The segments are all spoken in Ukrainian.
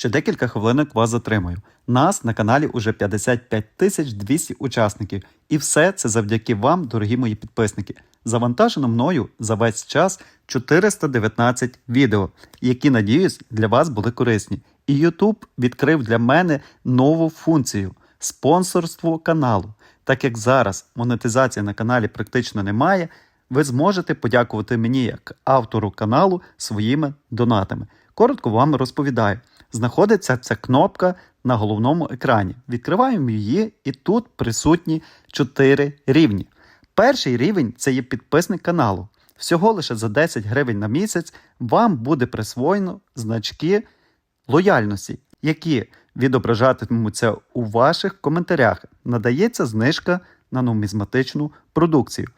Ще декілька хвилинок вас затримаю. Нас на каналі уже 55 200 учасників. І все це завдяки вам, дорогі мої підписники. Завантажено мною за весь час 419 відео, які, надіюсь, для вас були корисні. І YouTube відкрив для мене нову функцію спонсорство каналу. Так як зараз монетизації на каналі практично немає, ви зможете подякувати мені як автору каналу своїми донатами. Коротко вам розповідаю. Знаходиться ця кнопка на головному екрані. Відкриваємо її, і тут присутні 4 рівні. Перший рівень це є підписник каналу. Всього лише за 10 гривень на місяць вам буде присвоєно значки лояльності, які відображатимуться у ваших коментарях. Надається знижка на нумізматичну продукцію.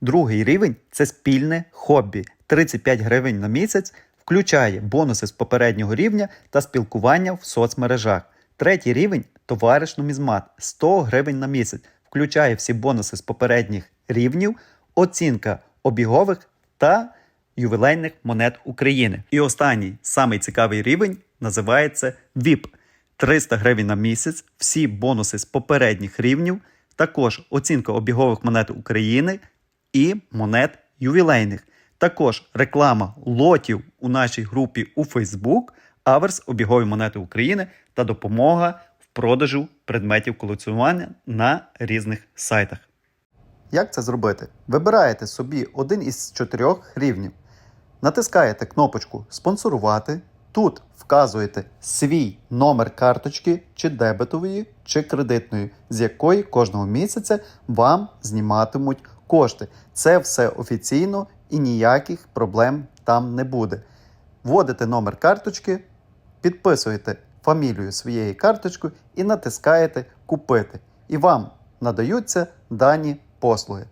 Другий рівень це спільне хобі. 35 гривень на місяць включає бонуси з попереднього рівня та спілкування в соцмережах. Третій рівень товариш нумізмат 100 гривень на місяць. Включає всі бонуси з попередніх рівнів, оцінка обігових та ювілейних монет України. І останній самий цікавий рівень називається VIP. 300 гривень на місяць, всі бонуси з попередніх рівнів, також оцінка обігових монет України і монет ювілейних. Також реклама лотів у нашій групі у Facebook, аверс обігові монети України та допомога в продажу предметів колекціонування на різних сайтах. Як це зробити? Вибираєте собі один із чотирьох рівнів. Натискаєте кнопочку Спонсорувати. Тут вказуєте свій номер карточки, чи дебетової, чи кредитної, з якої кожного місяця вам зніматимуть кошти. Це все офіційно і ніяких проблем там не буде. Вводите номер карточки, підписуєте фамілію своєї карточки і натискаєте Купити. І вам надаються дані послуги.